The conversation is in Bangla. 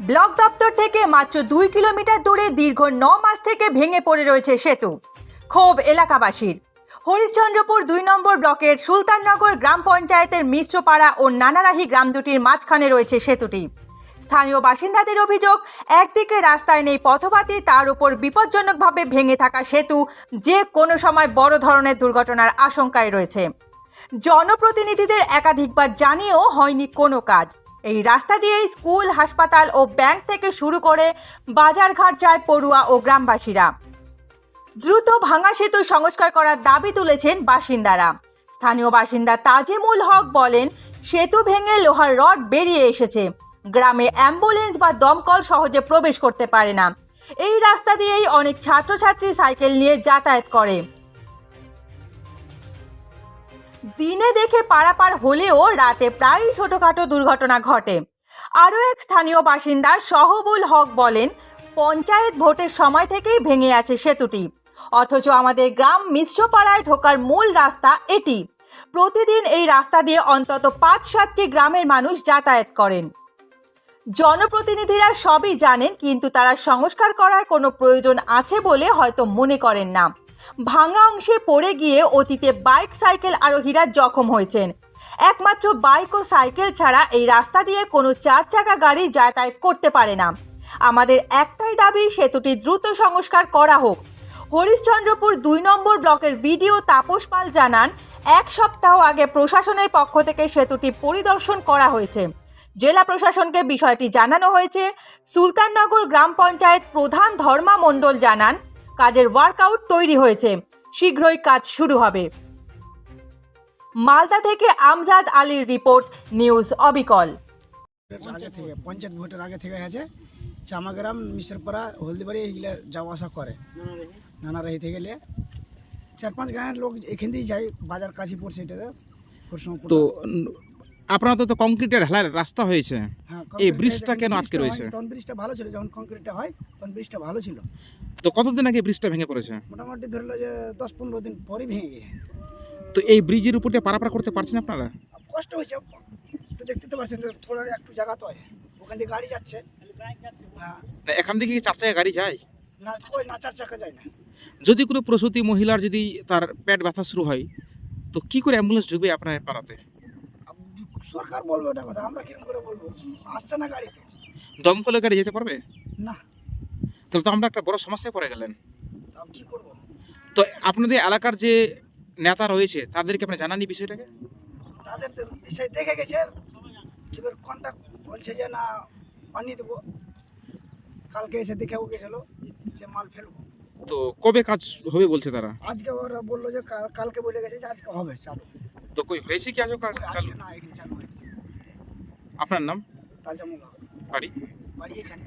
ব্লক দপ্তর থেকে মাত্র দুই কিলোমিটার দূরে দীর্ঘ ন মাস থেকে ভেঙে পড়ে রয়েছে সেতু। ক্ষোভ এলাকাবাসীর। হরিশ্চন্দ্রপুর দুই নম্বর ব্লকের সুলতাননগর গ্রাম পঞ্চায়েতের মিশ্রপাড়া ও নানারাহি গ্রাম দুটির মাঝখানে রয়েছে সেতুটি। স্থানীয় বাসিন্দাদের অভিযোগ, একদিকে রাস্তায় নেই পথবাতি তার উপর বিপজ্জনকভাবে ভেঙে থাকা সেতু, যে কোনো সময় বড় ধরনের দুর্ঘটনার আশঙ্কায় রয়েছে। জনপ্রতিনিধিদের একাধিকবার জানিয়েও হয়নি কোনো কাজ। এই রাস্তা দিয়েই স্কুল, হাসপাতাল ও ব্যাংক থেকে শুরু করে বাজারঘাট যায় পড়ুয়া ও গ্রামবাসীরা। দ্রুত ভাঙা সেতু সংস্কার করার দাবি তুলেছেন বাসিন্দারা। স্থানীয় বাসিন্দা তাজিমুল হক বলেন, সেতু ভেঙে লোহার রড বেরিয়ে এসেছে। গ্রামে অ্যাম্বুলেন্স বা দমকল সহজে প্রবেশ করতে পারে না। এই রাস্তা দিয়েই অনেক ছাত্রছাত্রী সাইকেল নিয়ে যাতায়াত করে। দিনে দেখে পারাপার হলেও রাতে প্রায়ই ছোটখাটো দুর্ঘটনা ঘটে। আরও এক স্থানীয় বাসিন্দা সহবুল হক বলেন, পঞ্চায়েত ভোটের সময় থেকেই ভেঙে আছে সেতুটি। অথচ আমাদের গ্রাম মিশ্রপাড়ায় ঢোকার মূল রাস্তা এটি। প্রতিদিন এই রাস্তা দিয়ে অন্তত পাঁচ সাতটি গ্রামের মানুষ যাতায়াত করেন। জনপ্রতিনিধিরা সবই জানেন, কিন্তু তারা সংস্কার করার কোনো প্রয়োজন আছে বলে হয়তো মনে করেন না। ভাঙা অংশে পড়ে গিয়ে অতীতে বাইক সাইকেল আরোহীরা জখম হয়েছেন। একমাত্র বাইক ও সাইকেল ছাড়া এই রাস্তা দিয়ে কোনো চার চাকা গাড়ি যাতায়াত করতে পারে না। আমাদের একটাই দাবি, সেতুটি দ্রুত সংস্কার করা হোক। হরিশ্চন্দ্রপুর দুই নম্বর ব্লকের বিডিও তাপস পাল জানান, এক সপ্তাহ আগে প্রশাসনের পক্ষ থেকে সেতুটি পরিদর্শন করা হয়েছে। জেলা প্রশাসনকে বিষয়টি জানানো হয়েছে। সুলতাননগর গ্রাম পঞ্চায়েত প্রধান ধর্মা মণ্ডল জানান কাজের ওয়ার্কআউট তৈরি হয়েছে। শীঘ্রই কাজ শুরু হবে। মালদা থেকে আমজাদ আলীর রিপোর্ট নিউজ অবিকল। আগে থেকে পঞ্চায়েত ভোটের আগে থেকে আছে চামাগ্রাম মিশ্রপাড়া হলদিবাড়ি এইগুলো যাওয়া আসা করে। নানারাহি থেকে গেলে চার পাঁচ গাঁয়ের লোক এখান দিয়েই যায় বাজার কাছে পড়ছে এটাতে পশ্চিমপুর তো আপনার তো কংক্রিটের ঢালাই রাস্তা হয়েছে। হ্যাঁ এই ব্রিজটা কেন আটকে রয়েছে? হয়, তখন ব্রিজটা ভালো ছিল যখন কংক্রিটটা হয় তখন ব্রিজটা ভালো ছিল। তো কতদিন আগে ব্রিজটা ভেঙে পড়েছে? মোটামুটি ধরলো যে দশ পনেরো দিন পরই ভেঙে গিয়ে তো এই ব্রিজের উপর দিয়ে পারাপার করতে পারছেন আপনারা? কষ্ট হয়েছে তো দেখতে তো পাচ্ছেন তো থোড়া একটু জায়গা তো আছে ওখান দিয়ে গাড়ি যাচ্ছে। হ্যাঁ। না এখান থেকে কি চার চাকা গাড়ি যায়? না কই না চার চাকা যায় না। যদি কোনো প্রসূতি মহিলার যদি তার পেট ব্যথা শুরু হয় তো কি করে অ্যাম্বুলেন্স ঢুকবে আপনার পাড়াতে? সরকার বলবে ওটা কথা। আমরা কীরকম করে বলব? আসছে না গাড়ি তো দমকলের গাড়ি যেতে পারবে? না। তাহলে তো আমরা একটা বড় সমস্যায় পড়ে গেলেন। কি করব? তো আপনাদের এলাকার যে নেতা রয়েছে তাদেরকে আপনি জানানি বিষয়টাকে? তাদের তো বিষয় দেখে গেছে। এবার কন্ট্যাক্ট বলছে যে না বানিয়ে দেবো। কালকে এসে দেখেও গেছিল যে মাল ফেলব। তো কবে কাজ হবে বলছে তারা? আজকে ওরা বলল যে কাল- কালকে বলে গেছে যে আজকে হবে চালু তো কই হয়েছে কি আজও কাজ চালু? না এখানে চালু আপনার নাম? তাজামুল বাড়ি? বাড়ি এখানে।